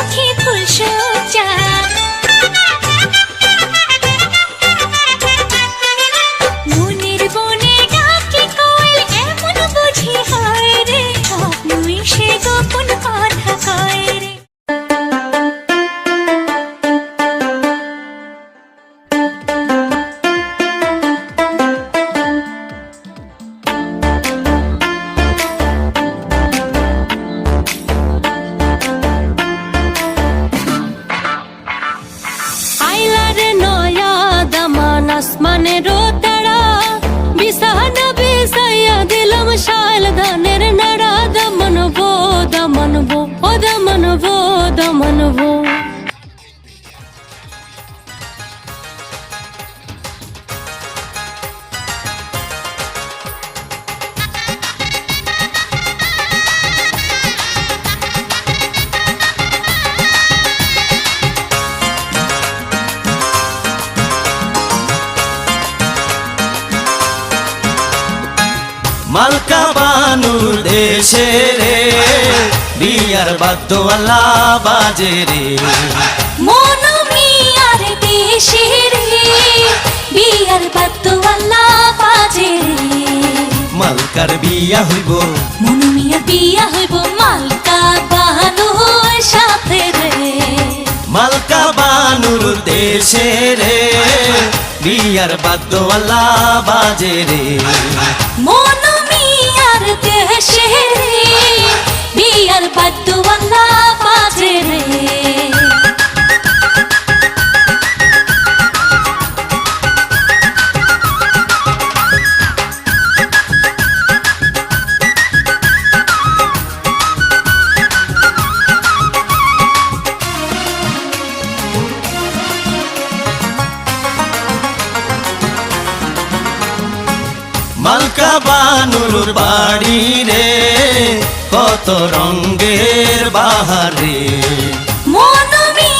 চোখে ফুলশো মালকা বানুর দেশে রে বিয়ার বাদ্যওয়ালা বাজে রে। মন মিয়ার দেশে রে বিয়ার বাদ্যওয়ালা বাজে রে। মালকার বিয়া হইব। মন মিয়ার বিয়া হইব মালকা বাহানুর সাথে রে। মালকা বানুর দেশে রে বিয়ার বাদ্যওয়ালা বাজে রে। মন রঙ্গের বাহারে মন রে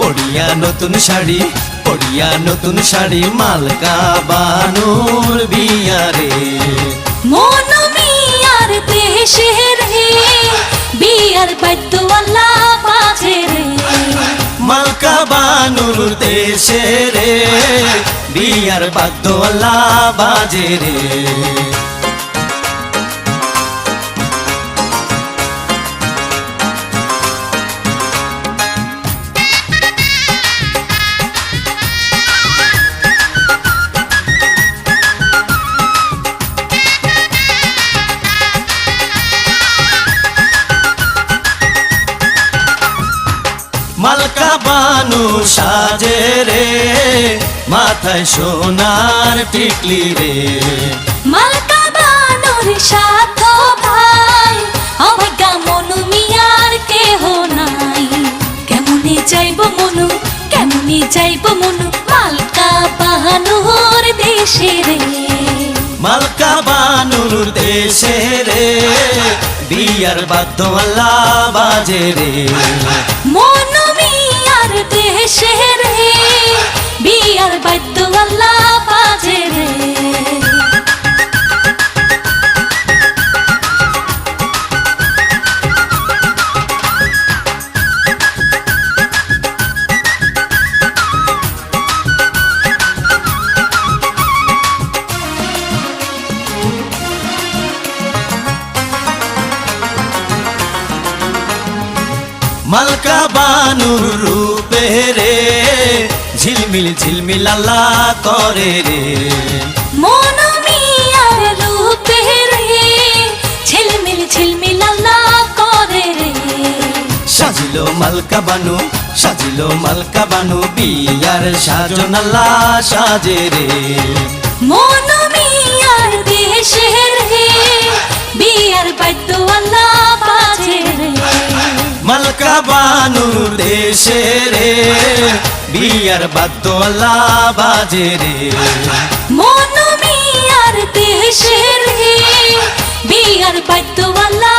পড়িয়া নতুন শাড়ি পড়িয়া নতুন শাড়ি মালকা বানুর বিয়ারে মন মিয়ার দেশে রে বিয়ার বাদ্যওয়ালা বাজে রে মালকা বানুর দেশে রে। বিয়ার বাদ্যওয়ালা বাজে রে। সাজে রে মাথায় সোনার টিকলি রে। মালকা বানর সাথ ভাই অবজ্ঞা মনু মিয়ার কেহ নাই। কেমনে যাইব মনু কেমনে যাইব মনু মালকা বাহানুর দেশে রে। মালকা বানুর দেশে রে বিয়ার বাদ্যওয়ালা বাজে রে। মন মিয়ার দেশে রে বিয়ার বাদ্যওয়ালা বাজে রে। মালকা বানুর রে ঝিলমিল ঝিলমিল আল্লাহ করে রে। মন মিয়ার রূপে রে ঝিলমিল ঝিলমিল আল্লাহ করে রে। সাজিল মালকা বানু সাজিল মালকা বানু বিয়ার সাজন আল্লাহ সাজে রে। মন বানুর দেশে রে বিয়ার বাদলা বাজে রে। মন মিয়ার দেশে রে বিয়ার বাদ্যওয়ালা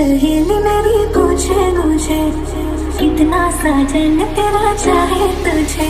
सहेली मेरी पूछे मुझे कितना साजन तेरा चाहे तुझे।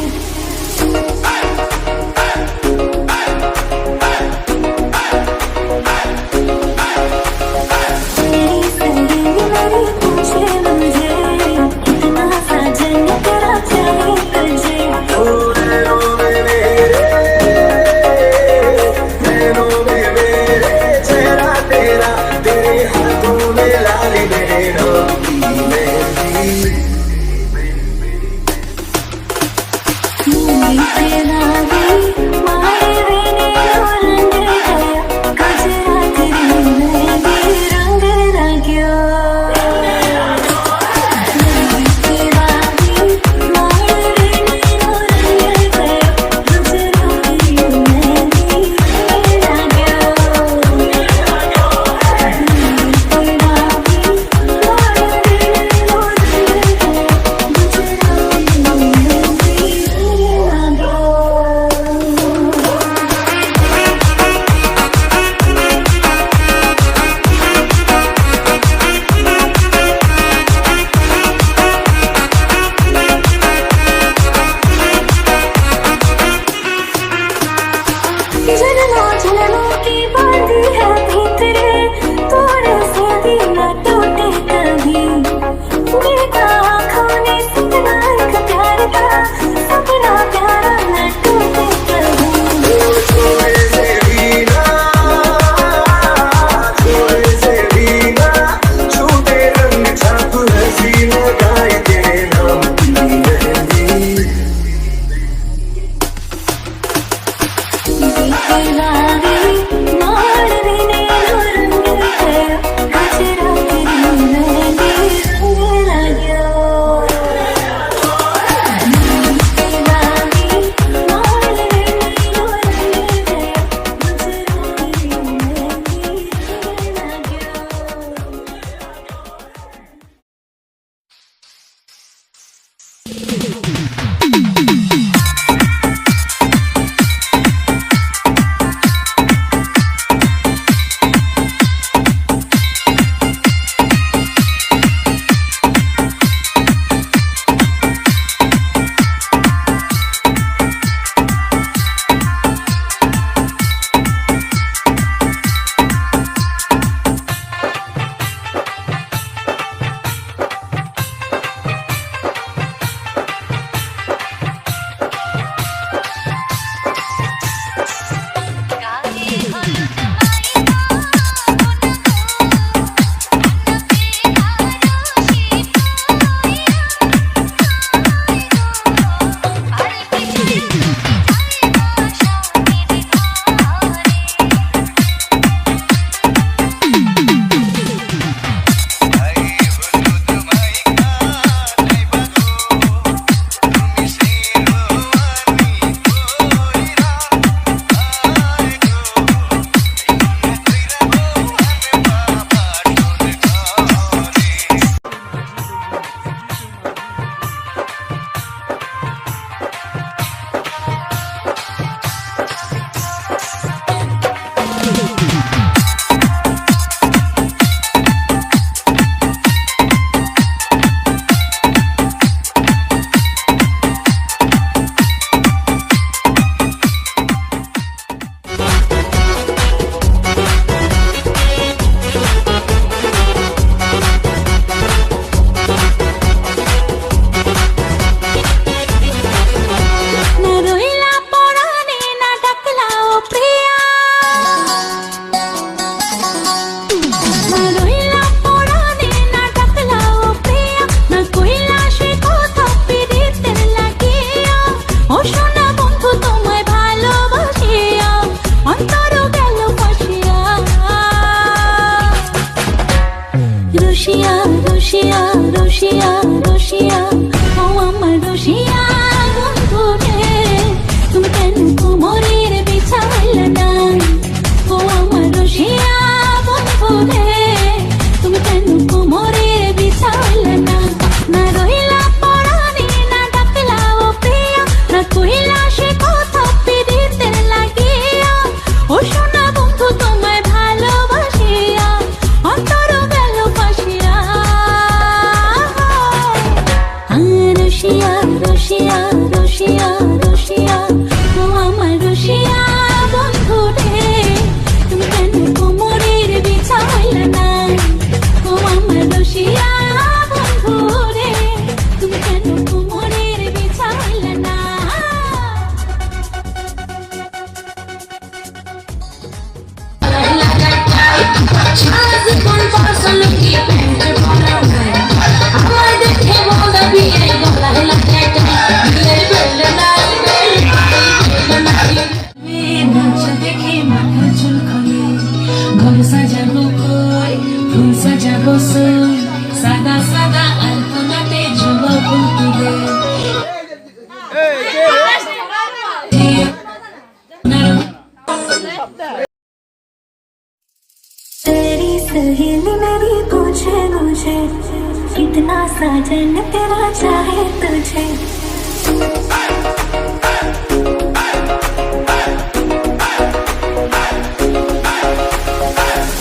कितना साजन तेरा चाहे तुझे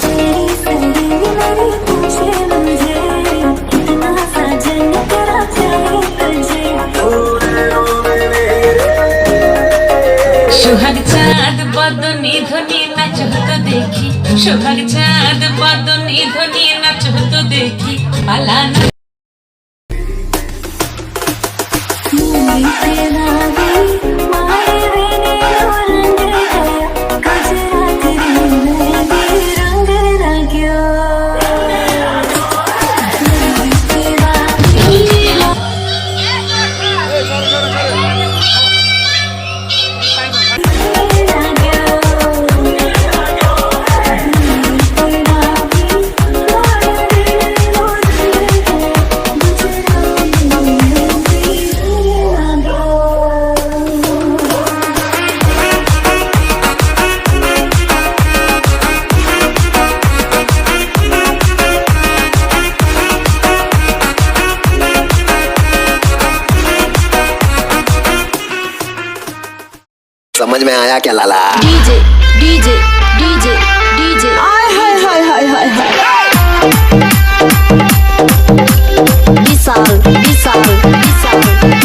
तेरी सहेली मेरी पूछे मुझे कितना साजन तेरा चाहे तुझे সোহাগ চাঁদ বদনি ধনি নাচ হতো দেখি সোহাগ চাঁদ বদনি ধনি নাচ হতো দেখি পালানা तया केला डीजे डीजे डीजे डीजे। आय हाय हाय हाय हाय हाय। विसाल विसाल विसाल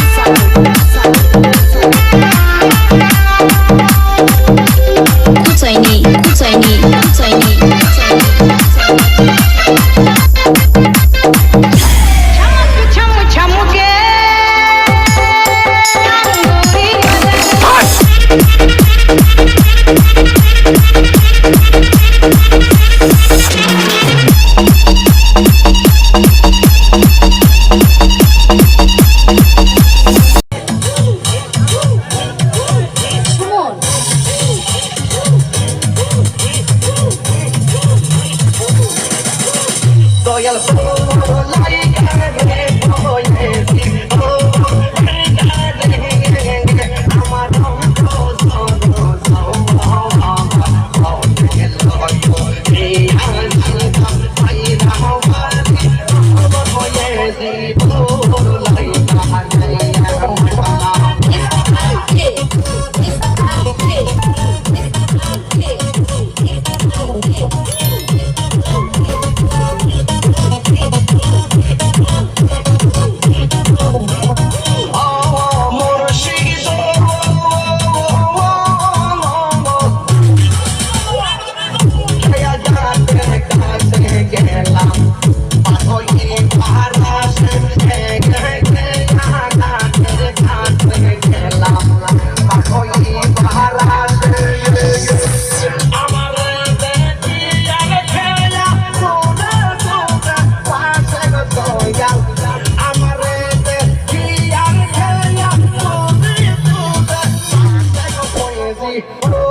মিয়ার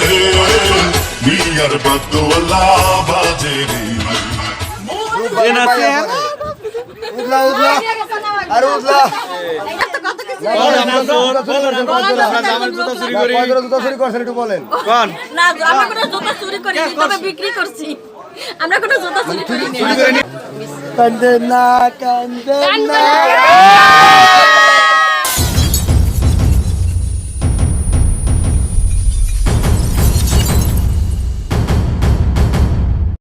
রে বিয়ার বাজে রে। আর আমরা কোনো জুতো চুরি করিনি কান্দে না কান্দে না।